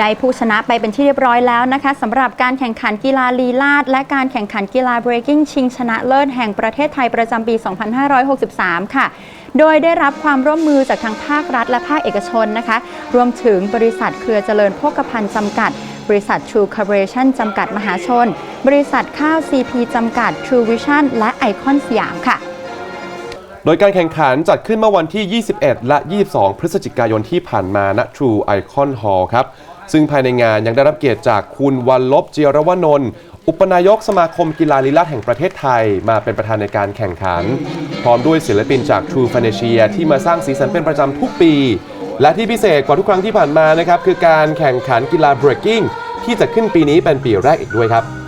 ได้ผู้ชนะไปเป็นที่เรียบร้อยแล้วนะคะสำหรับการแข่งขันกีฬาลีลาด และการแข่งขันกีฬา breaking ชิงชนะเลิศแห่งประเทศไทยประจำปี 2563 ค่ะ โดยได้รับความร่วมมือจากทางภาครัฐและภาคเอกชนนะคะ รวมถึงบริษัทเครือเจริญโภคภัณฑ์จำกัด บริษัท True Corporation จำกัดมหาชน บริษัทข้าว CP จำกัด True Vision และไอคอนสยามค่ะโดยการแข่งขันจัดขึ้นเมื่อวันที่ 21 และ 22 พฤศจิกายนที่ผ่านมาณ True Icon Hall ครับ ซึ่งภายในงานยังได้รับเกียรติจากคุณวันลบเจียรวนนท์อุปนายกสมาคมกีฬาลีลาดแห่งประเทศไทย มาเป็นประธานในการแข่งขัน พร้อมด้วยศิลปินจาก True f a n a c i a ที่มาสร้างสีสันเป็นประจำทุกปี และที่พิเศษกว่าทุกครั้งที่ผ่านมานะครับคือการแข่งขันกีฬา breaking ที่จะขึ้นปีนี้เป็นปีแรกอีกด้วยครับ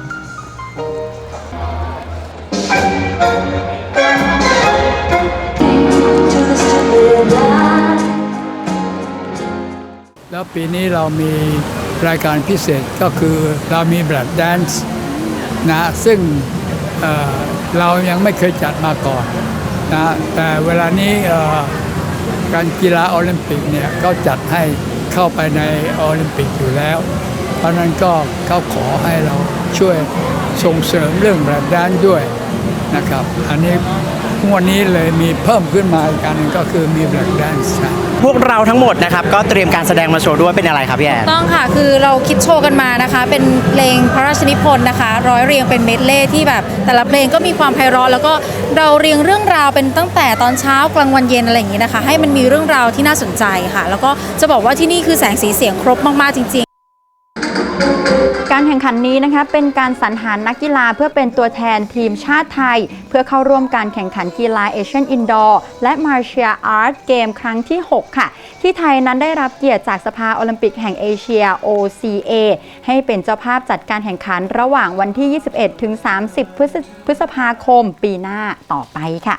ปีนี้เรามีรายการพิเศษก็คือเรามีแบล็ดแดนซ์นะซึ่งเเรายังไม่เคยจัดมาก่อนนะแต่เวลานี้การกีฬาโอลิมปิกเนี่ยเขาจัดให้เข้าไปในโอลิมปิกอยู่แล้ว เพราะนั้นก็เขาขอให้เราช่วยส่งเสริมเรื่องแบล็ดแดนซ์ด้วยนะครับ อันนี้วดนี้เลยมีเพิ่มขึ้นมาอีกการนึงก็คือมีแบล็ดแดนซ์ พวกเราทั้งหมดนะครับก็เตรียมการแสดงมาโชว์ด้วยเป็นอะไรครับพี่แอนต้องค่ะ คือเราคิดโชว์กันมานะคะ เป็นเพลงพระราชนิพนธ์นะคะ ร้อยเรียงเป็นเมดเล่ที่แบบ แต่ละเพลงก็มีความไพเราะแล้วก็เราเรียงเรื่องราวเป็นตั้งแต่ตอนเช้ากลางวันเย็นอะไรอย่างนี้นะคะ ให้มันมีเรื่องราวที่น่าสนใจค่ะ แล้วก็จะบอกว่าที่นี่คือแสงสีเสียงครบมากๆจริง ๆ การแข่งขันนี้นะคะเป็นการสรรหานักกีฬาเพื่อเป็นตัวแทนทีมชาติไทย เพื่อเข้าร่วมการแข่งขันกีฬาเอเชียนอินดอร์และมาเชียอาร์ตเกมครั้งที่ 6 ค่ะ ที่ไทยนั้นได้รับเกียรติจากสภาโอลิมปิกแห่งเอเชีย OCA ให้เป็นเจ้าภาพจัดการแข่งขันระหว่างวันที่ 21 ถึง 30 พฤษภาคมปีหน้าต่อไปค่ะ